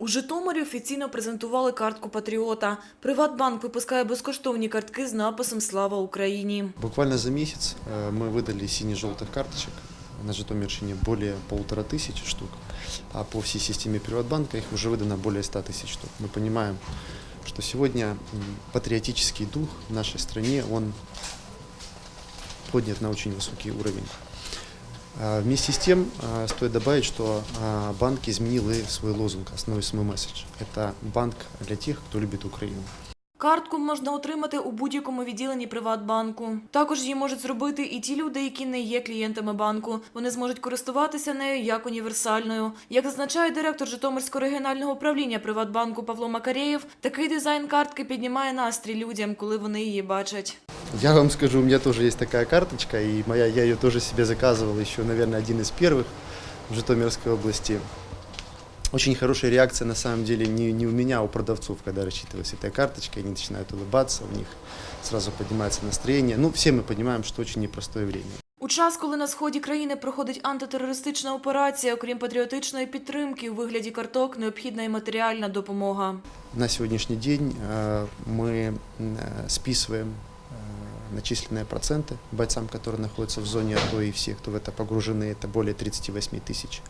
У Житомирі офіційно презентували картку Патріота. Приватбанк випускає безкоштовні картки з написом Слава Україні. Буквально за месяц э, мы выдали сине-желтых карточек на Житомирщине более полутора тысячи штук, а по всей системе Приватбанка их уже выдано более 100 тысяч штук. Мы понимаем, что сегодня м, патриотический дух в нашей стране, он поднят на очень высокий уровень. Вместе с тем, стоит добавить, что банк изменил и свой лозунг, основной свой месседж. Это банк для тех, кто любит Украину. Картку можна отримати у будь-якому відділенні Приватбанку. Також її можуть зробити і ті люди, які не є клієнтами банку. Вони зможуть користуватися нею як універсальною. Як зазначає директор Житомирського регіонального управління Приватбанку Павло Макарєєв, такий дизайн картки піднімає настрій людям, коли вони її бачать. Я вам скажу, у меня тоже есть такая карточка, и моя, я ее тоже себе заказывал еще, наверное, один из первых в Житомирской области. Очень хорошая реакция, на самом деле, не, не у меня, а у продавцов, когда рассчитывалась этой карточкой, они начинают улыбаться, у них сразу поднимается настроение. Ну, все мы понимаем, что очень непростое время. У час, коли на сході країни проходить антитерористична операція, окрім патріотичної підтримки, у вигляді карток необхідна і матеріальна допомога. На сегодняшний день э, мы начисленные проценты бойцам, которые находятся в зоне АТО и все, кто в это погружены, это более 38 тысяч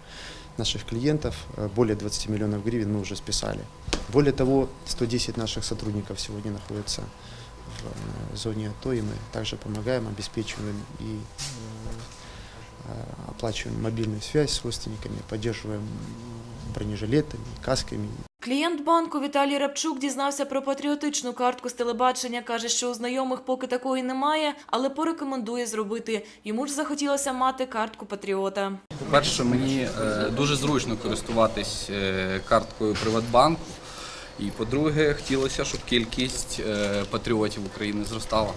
наших клиентов, э, более 20 миллионов гривен мы уже списали. Более того, 110 наших сотрудников сегодня находятся в э, зоне АТО, и мы также помогаем, обеспечиваем и э, оплачиваем мобильную связь с родственниками, поддерживаем бронежилетами, касками, Клієнт банку Віталій Рабчук дізнався про патріотичну картку з телебачення. Каже, що у знайомих поки такої немає, але порекомендує зробити. Йому ж захотілося мати картку патріота. По-перше, мені е, дуже зручно користуватись е, карткою Приватбанку. І по-друге, хотілося, щоб кількість е, патріотів України зростала.